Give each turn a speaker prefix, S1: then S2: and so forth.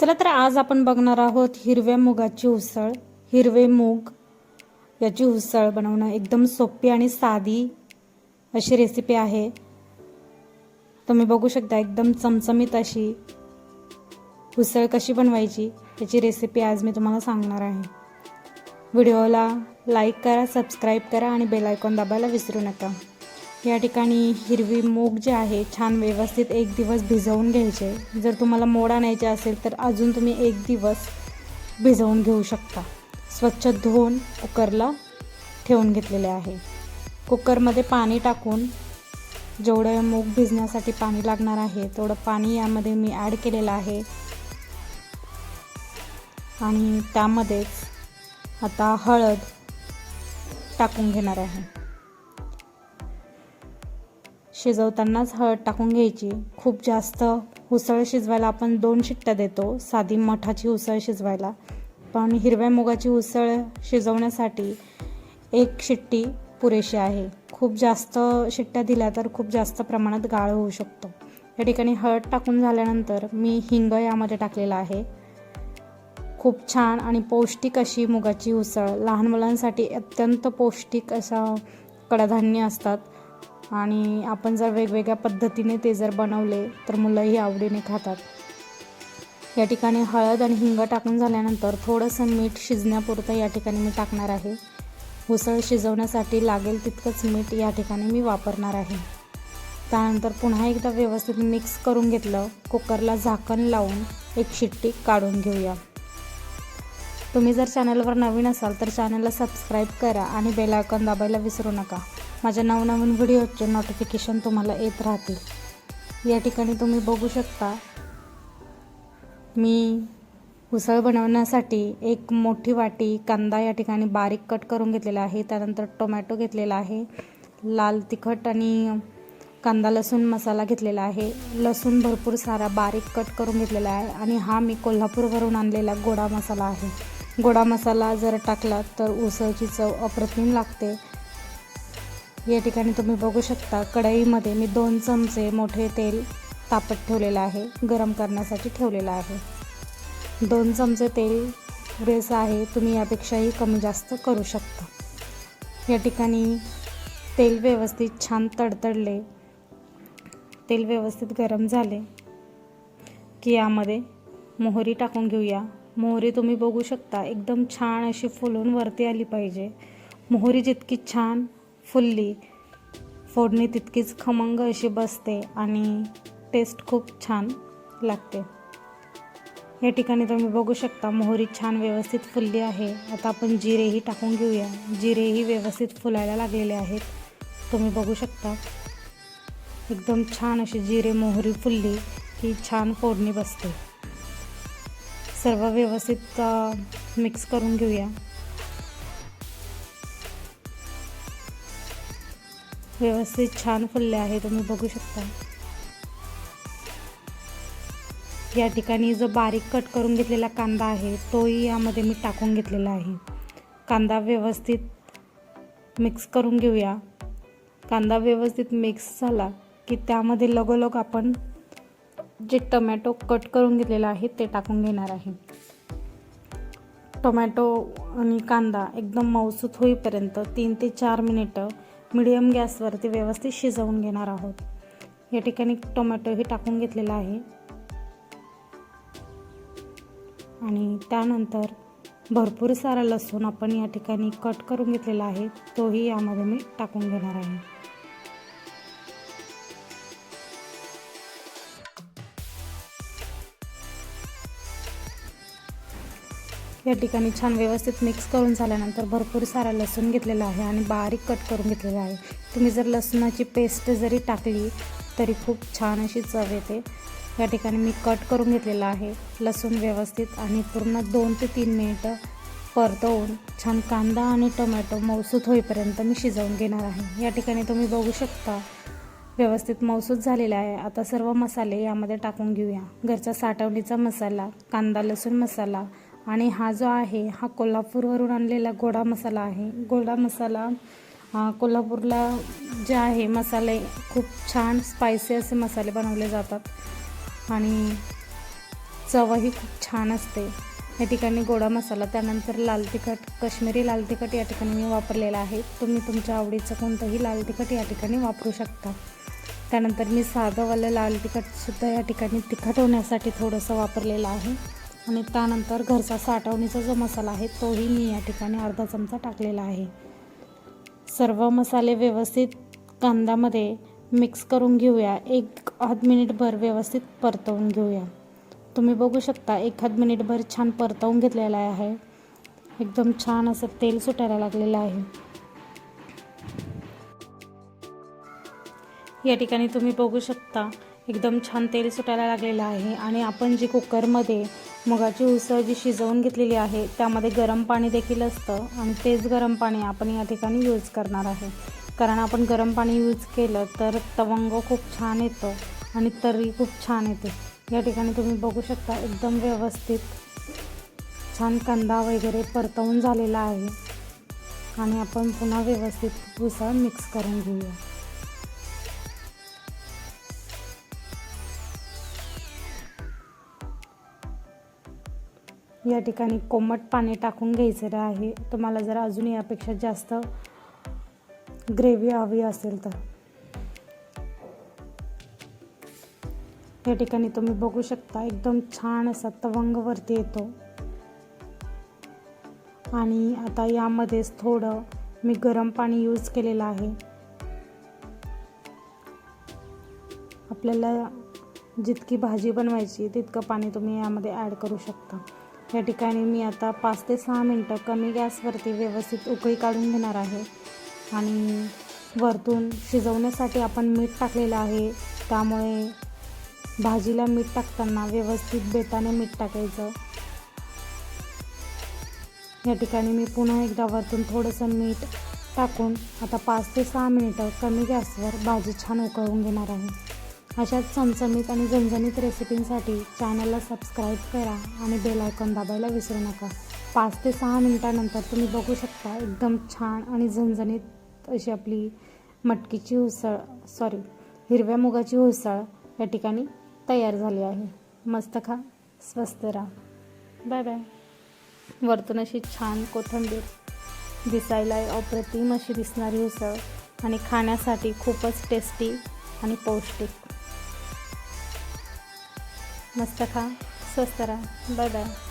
S1: चला तर आज आपण बघणार आहोत हिरव्या मुगाची उसळ. हिरवे मूग याची उसळ बनवणं एकदम सोपी आणि साधी अशी रेसिपी आहे. तुम्ही बघू शकता एकदम चमचमीत अशी उसळ कशी बनवायची याची रेसिपी आज मी तुम्हाला सांगणार आहे. व्हिडिओला लाईक करा सबस्क्राईब करा आणि बेल आयकॉन दाबायला विसरू नका. या ठिकाणी हिरवी मूग जे आहे छान व्यवस्थित एक दिवस भिजवून घ्यायचे. जर तुम्हाला मोड आणायचे असेल तर अजून तुम्ही एक दिवस भिजवून घेऊ शकता. स्वच्छ धुवून कुकरला ठेवून घेतलेले आहे. कुकरमध्ये पाणी टाकून जेवढं मूग भिजण्यासाठी पाणी लागणार आहे तेवढं पाणी यामध्ये मी ॲड केलेलं आहे. आणि त्यामध्येच आता हळद टाकून घेणार आहे. शिजवतानाच हळद टाकून घ्यायची. खूप जास्त उसळ शिजवायला आपण दोन शिट्ट्या देतो साधी मठाची उसळ शिजवायला. पण हिरव्या मुगाची उसळ शिजवण्यासाठी एक शिट्टी पुरेशी आहे. खूप जास्त शिट्ट्या दिल्या तर खूप जास्त प्रमाणात गाळ होऊ शकतो. या ठिकाणी हळद टाकून झाल्यानंतर मी हिंग यामध्ये टाकलेला आहे. खूप छान आणि पौष्टिक अशी मुगाची उसळ. लहान मुलांसाठी अत्यंत पौष्टिक असं कडधान्य असतात. आणि आपण जर वेगवेगळ्या पद्धतीने ते जर बनवले तर मुलंही आवडीने खातात. या ठिकाणी हळद आणि हिंग टाकून झाल्यानंतर थोडंसं मीठ शिजण्यापुरतं या ठिकाणी मी टाकणार आहे. उसळ शिजवण्यासाठी लागेल तितकंच मीठ या ठिकाणी मी वापरणार आहे. त्यानंतर पुन्हा एकदा व्यवस्थित मिक्स करून घेतलं कुकरला झाकण लावून एक शिट्टी काढून घेऊया. तुम्ही जर चॅनलवर नवीन असाल तर चॅनलला सबस्क्राईब करा आणि बेल आयकॉन दाबायला विसरू नका. माझ्या नवनवीन व्हिडिओचे नोटिफिकेशन तुम्हाला येत राहतील. या ठिकाणी तुम्ही बघू शकता मी उसळ बनवण्यासाठी एक मोठी वाटी कांदा या ठिकाणी बारीक कट करून घेतलेला आहे. त्यानंतर टोमॅटो घेतलेला आहे. लाल तिखट आणि कांदा लसूण मसाला घेतलेला आहे. लसूण भरपूर सारा बारीक कट करून घेतलेला आहे आणि हा मी कोल्हापूरवरून आणलेला गोडा मसाला आहे. गोडा मसाला जर टाकला तर उसळची चव अप्रतिम लागते. या ठिकाणी तुम्ही बघू शकता कढईमध्ये मी दोन चमचे मोठे तेल तापत ठेवलेलं आहे गरम करण्यासाठी ठेवलेलं आहे. दोन चमचे तेल पुरेसं आहे तुम्ही यापेक्षाही कमी जास्त करू शकता. या ठिकाणी तेल व्यवस्थित छान तडतडले तेल व्यवस्थित गरम झाले की यामध्ये मोहरी टाकून घेऊया. मोहरी तुम्ही बघू शकता एकदम छान अशी फुलून वरती आली पाहिजे. मोहरी जितकी छान फुल्ली. फोडणी तितकीच खमंग अशी बसते आणि टेस्ट खूप छान लागते. या ठिकाणी तुम्ही बघू शकता मोहरी छान व्यवस्थित फुलली आहे. आता आपण जिरेही टाकून घेऊया. जिरेही व्यवस्थित फुलायला लागलेले आहेत. तुम्ही बघू शकता. एकदम छान अशी जिरे मोहरी फुलली की छान फोडणी बसते. सर्व व्यवस्थित मिक्स करून घेऊया. व्यवस्थित छान फुलले आहे तुम्ही बघू शकता. या ठिकाणी जो बारीक कट करून घेतलेला कांदा आहे तोही यामध्ये मी टाकून घेतलेला आहे. कांदा व्यवस्थित मिक्स करून घेऊया. कांदा व्यवस्थित मिक्स झाला की त्यामध्ये लगोलग आपण जे टमॅटो कट करून घेतलेला आहे ते टाकून घेणार आहे. टोमॅटो आणि कांदा एकदम मौसूत होईपर्यंत तीन ते चार मिनिटं मिडियम गॅसवरती व्यवस्थित शिजवून घेणार आहोत. या ठिकाणी टोमॅटोही टाकून घेतलेला आहे. आणि त्यानंतर भरपूर सारा लसूण आपण या ठिकाणी कट करून घेतलेला आहे. तोही यामध्ये मी टाकून घेणार आहे. या ठिकाणी छान व्यवस्थित मिक्स करून झाल्यानंतर भरपूर सारा लसूण घेतलेला आहे आणि बारीक कट करून घेतलेला आहे. तुम्ही जर लसणाची पेस्ट जरी टाकली तरी खूप छान अशी चव येते. या ठिकाणी मी कट करून घेतलेला आहे. लसूण व्यवस्थित आणि पूर्ण दोन ते तीन मिनिटं परतवून छान कांदा आणि टोमॅटो मौसूत होईपर्यंत मी शिजवून घेणार आहे. या ठिकाणी तुम्ही बघू शकता व्यवस्थित मौसूत झालेला आहे. आता सर्व मसाले यामध्ये टाकून घेऊया. घरचा साठवणीचा मसाला कांदा लसूण मसाला आणि हा जो आहे हा कोल्हापूरवरून आणलेला गोडा मसाला आहे. गोडा मसाला कोल्हापूरला जे आहे मसाले खूप छान स्पायसी असे मसाले बनवले जातात. आणि चवही खूप छान असते. या ठिकाणी गोडा मसाला त्यानंतर लाल तिखट कश्मीरी लाल तिखट या ठिकाणी मी वापरलेला आहे. तुम्ही तुमच्या आवडीचं कोणतंही लाल तिखट या ठिकाणी वापरू शकता. त्यानंतर मी साधंवालं लाल तिखटसुद्धा या ठिकाणी तिखट होण्यासाठी थोडंसं वापरलेलं आहे. आणि त्यानंतर घरचा साठवणीचा जो मसाला आहे तोही मी या ठिकाणी अर्धा चमचा टाकलेला आहे. सर्व मसाले व्यवस्थित कांद्यामध्ये मिक्स करून घेऊया. एक आध मिनिटभर व्यवस्थित परतवून घेऊया. तुम्ही बघू शकता एखाद मिनिटभर छान परतवून घेतलेला आहे. एकदम छान असं तेल सुटायला लागलेलं आहे. या ठिकाणी तुम्ही बघू शकता एकदम छान तेल सुटायला लागलेलं आहे. आणि आपण जी कुकरमध्ये मुगाची उसळ जी शिजवून घेतलेली आहे त्यामध्ये गरम पाणी देखील असतं आणि तेच गरम पाणी आपण या ठिकाणी यूज करणार आहे. कारण आपण गरम पाणी यूज केलं तर तवंग खूप छान येतं आणि तर्री खूप छान येते. या ठिकाणी तुम्ही बघू शकता एकदम व्यवस्थित छान कांदा वगैरे परतवून झालेला आहे. आणि आपण पुन्हा व्यवस्थित उसळ मिक्स करून घेऊया. या ठिकाणी कोमट पाणी टाकून घ्यायचं आहे. तुम्हाला जर अजून यापेक्षा जास्त ग्रेव्ही हवी असेल तर. या ठिकाणी तुम्ही बघू शकता एकदम छान असा तवंग वरती येतो. आणि आता यामध्येच थोडं मी गरम पाणी यूज केलेलं आहे. आपल्याला जितकी भाजी बनवायची तितकं पाणी तुम्ही यामध्ये ॲड करू शकता. या ठिकाणी मी आता पाच ते सहा मिनटं कमी गॅसवरती व्यवस्थित उकळी काढून घेणार आहे. आणि वरतून शिजवण्यासाठी आपण मीठ टाकलेलं आहे. त्यामुळे भाजीला मीठ टाकताना व्यवस्थित बेताने मीठ टाकायचं. या ठिकाणी मी पुन्हा एकदा वरतून थोडंसं मीठ टाकून आता पाच ते सहा मिनिटं कमी गॅसवर भाजी छान उकळवून घेणार आहे. अशाच चमचमीत आणि झणझणीत रेसिपींसाठी चॅनलला सबस्क्राईब करा आणि बेल आयकॉन दाबायला विसरू नका. पाच ते सहा मिनटानंतर तुम्ही बघू शकता एकदम छान आणि झणझणीत अशी आपली मटकीची उसळ सॉरी हिरव्या मुगाची उसळ या ठिकाणी तयार झाली आहे. मस्त खा स्वस्त राहा. बाय बाय वरतून अशी छान कोथिंबीर दिसायला अप्रतिम अशी दिसणारी उसळ आणि खाण्यासाठी खूपच टेस्टी आणि पौष्टिक. मस्त खा. स्वस्त राहा. Bye bye